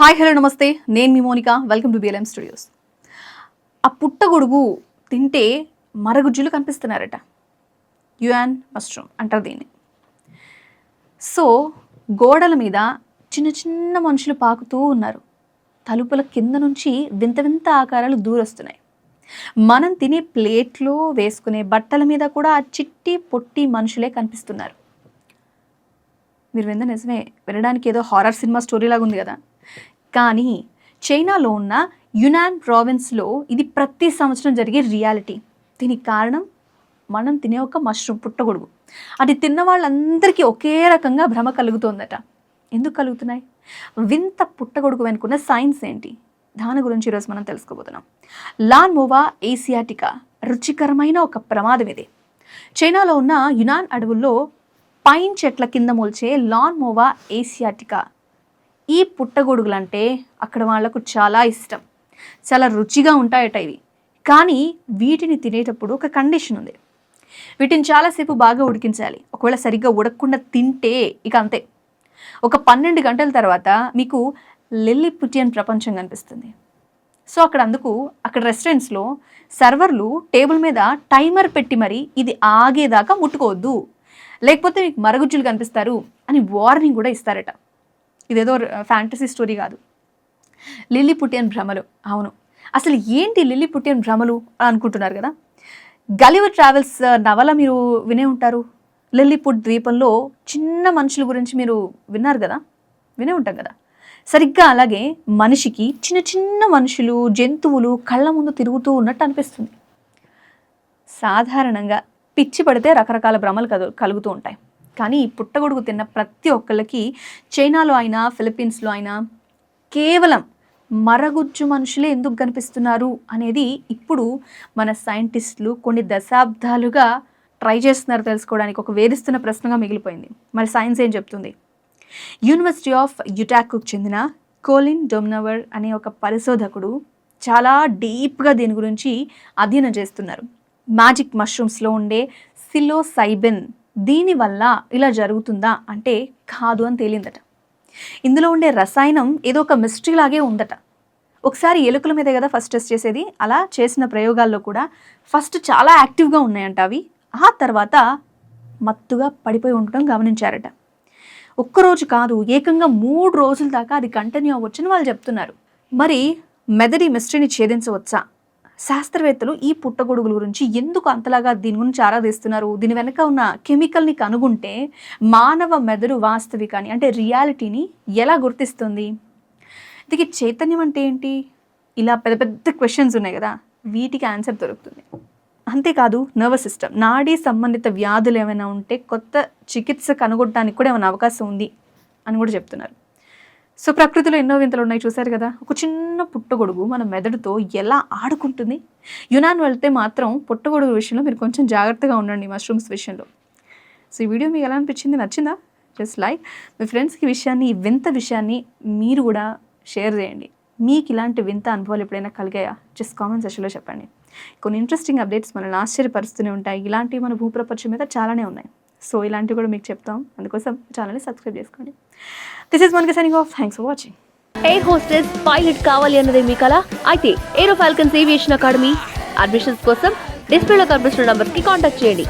Hi hello నమస్తే. నేను మీ Monika. Welcome to BLM studios ఆ పుట్టగొడుగు తింటే మరగుజ్జులు కనిపిస్తున్నారట. యుయాన్ మష్రూమ్ అంటారు దీన్ని. సో గోడల మీద చిన్న చిన్న మనుషులు పాకుతూ ఉన్నారు. తలుపుల కింద నుంచి వింత వింత ఆకారాలు దూరొస్తున్నాయి. మనం తినే ప్లేట్లో వేసుకునే బట్టల మీద కూడా ఆ చిట్టి పొట్టి మనుషులే కనిపిస్తున్నారు. మీరు వింద నిజమే. వినడానికి ఏదో హారర్ సినిమా స్టోరీ లాగా ఉంది కదా. కానీ చైనాలో ఉన్న యునాన్ ప్రావిన్స్లో ఇది ప్రతి సంవత్సరం జరిగే రియాలిటీ. దీనికి కారణం మనం తినే ఒక మష్రూమ్ పుట్టగొడుగు. అది తిన్న వాళ్ళందరికీ ఒకే రకంగా భ్రమ కలుగుతోందట. ఎందుకు కలుగుతున్నాయి? వింత పుట్టగొడుగు వెనుకున్న సైన్స్ ఏంటి? దాని గురించి ఈరోజు మనం తెలుసుకోబోతున్నాం. లాన్ మోవా ఏసియాటికా రుచికరమైన ఒక ప్రమాదం ఇది. చైనాలో ఉన్న యునాన్ అడవుల్లో పైన్ చెట్ల కింద మొల్చే లాన్ మోవా ఏసియాటికా ఈ పుట్టగొడుగులు అంటే అక్కడ వాళ్ళకు చాలా ఇష్టం. చాలా రుచిగా ఉంటాయట ఇవి. కానీ వీటిని తినేటప్పుడు ఒక కండిషన్ ఉంది. వీటిని చాలాసేపు బాగా ఉడికించాలి. ఒకవేళ సరిగ్గా ఉడకకుండా తింటే ఇక అంతే. ఒక పన్నెండు గంటల తర్వాత మీకు లిల్లీ పుటియన్ ప్రపంచం కనిపిస్తుంది. సో అక్కడ అందుకు అక్కడ రెస్టారెంట్స్లో సర్వర్లు టేబుల్ మీద టైమర్ పెట్టి మరి ఇది ఆగేదాకా ముట్టుకోవద్దు. లేకపోతే మీకు మరగుజ్జులు కనిపిస్తారు అని వార్నింగ్ కూడా ఇస్తారట. ఇదేదో ఫ్యాంటసీ స్టోరీ కాదు. లిల్లీ పుట్టిన భ్రమలు. అవును. అసలు ఏంటి లిల్లీ పుట్టియన్ భ్రమలు అని అనుకుంటున్నారు కదా? గలివర్ ట్రావెల్స్ నవల మీరు వినే ఉంటారు. లిల్లీపుట్ ద్వీపంలో చిన్న మనుషుల గురించి మీరు విన్నారు కదా? వినే ఉంటాం కదా? సరిగ్గా అలాగే మనిషికి చిన్న చిన్న మనుషులు జంతువులు కళ్ళ ముందు తిరుగుతూ ఉన్నట్టు అనిపిస్తుంది. సాధారణంగా పిచ్చి పడితే రకరకాల భ్రమలు కదు కలుగుతూ ఉంటాయి. కానీ ఈ పుట్టగొడుగు తిన్న ప్రతి ఒక్కళ్ళకి చైనాలో అయినా ఫిలిప్పీన్స్లో అయినా కేవలం మరగుజ్జు మనుషులే ఎందుకు కనిపిస్తున్నారు అనేది ఇప్పుడు మన సైంటిస్టులు కొన్ని దశాబ్దాలుగా ట్రై చేస్తున్నారు తెలుసుకోవడానికి. ఒక వేధిస్తున్న ప్రశ్నగా మిగిలిపోయింది. మరి సైన్స్ ఏం చెప్తుంది? యూనివర్సిటీ ఆఫ్ యుటాక్కు చెందిన కోలిన్ డొమ్నవర్ అనే ఒక పరిశోధకుడు చాలా డీప్గా దీని గురించి అధ్యయనం చేస్తున్నారు. మ్యాజిక్ మష్రూమ్స్లో ఉండే సిలోసైబెన్ దీనివల్ల ఇలా జరుగుతుందా అంటే కాదు అని తేలిందట. ఇందులో ఉండే రసాయనం ఏదో ఒక మిస్టరీ లాగే ఉందట. ఒకసారి ఎలుకల మీదే కదా ఫస్ట్ టెస్ట్ చేసేది అలా చేసిన ప్రయోగాల్లో కూడా ఫస్ట్ చాలా యాక్టివ్గా ఉన్నాయంట అవి. ఆ తర్వాత మత్తుగా పడిపోయి ఉండటం గమనించారట. ఒక్కరోజు కాదు ఏకంగా మూడు రోజుల దాకా అది కంటిన్యూ అవ్వచ్చని వాళ్ళు చెప్తున్నారు. మరి మెదడి మిస్టరీని ఛేదించవచ్చా? శాస్త్రవేత్తలు ఈ పుట్టగొడుగుల గురించి ఎందుకు అంతలాగా దీని గురించి ఆరాధిస్తున్నారు? దీని వెనక ఉన్న కెమికల్ని కనుగొంటే మానవ మెదడు వాస్తవికాన్ని అంటే రియాలిటీని ఎలా గుర్తిస్తుంది? దీనికి చైతన్యం అంటే ఏంటి? ఇలా పెద్ద పెద్ద క్వశ్చన్స్ ఉన్నాయి కదా వీటికి ఆన్సర్ దొరుకుతుంది. అంతేకాదు నర్వస్ సిస్టమ్ నాడీ సంబంధిత వ్యాధులు ఏమైనా ఉంటే కొత్త చికిత్స కనుగొట్టడానికి కూడా ఏమైనా అవకాశం ఉంది అని కూడా చెప్తున్నారు. సో ప్రకృతిలో ఎన్నో వింతలు ఉన్నాయి చూశారు కదా? ఒక చిన్న పుట్టగొడుగు మన మెదడుతో ఎలా ఆడుకుంటుంది? యునాన్ వెళ్తే మాత్రం పుట్టగొడుగు విషయంలో మీరు కొంచెం జాగ్రత్తగా ఉండండి మష్రూమ్స్ విషయంలో. సో ఈ వీడియో మీకు ఎలా అనిపించింది? నచ్చిందా? Just like. మీ ఫ్రెండ్స్కి విషయాన్ని ఈ వింత విషయాన్ని మీరు కూడా షేర్ చేయండి. మీకు ఇలాంటి వింత అనుభవాలు ఎప్పుడైనా కలిగాయా? జస్ట్ కామెంట్ సెషన్లో చెప్పండి. కొన్ని ఇంట్రెస్టింగ్ అప్డేట్స్ మనల్ని ఆశ్చర్యపరుస్తూనే ఉంటాయి. ఇలాంటివి మన భూప్రపంచం మీద చాలానే ఉన్నాయి. సో ఇలాంటివి కూడా మీకు చెప్తాం. అందుకోసం ఛానల్ని సబ్స్క్రైబ్ చేసుకోండి. దిస్ ఇస్ మనకి signing off thanks for watching air hostess pilot కావాలి అన్నది మీ కల? అయితే aero falcons aviation academy admissions కోసం డిస్ప్లేలో కనిపిస్తున్న నంబర్కి కాంటాక్ట్ చేయండి.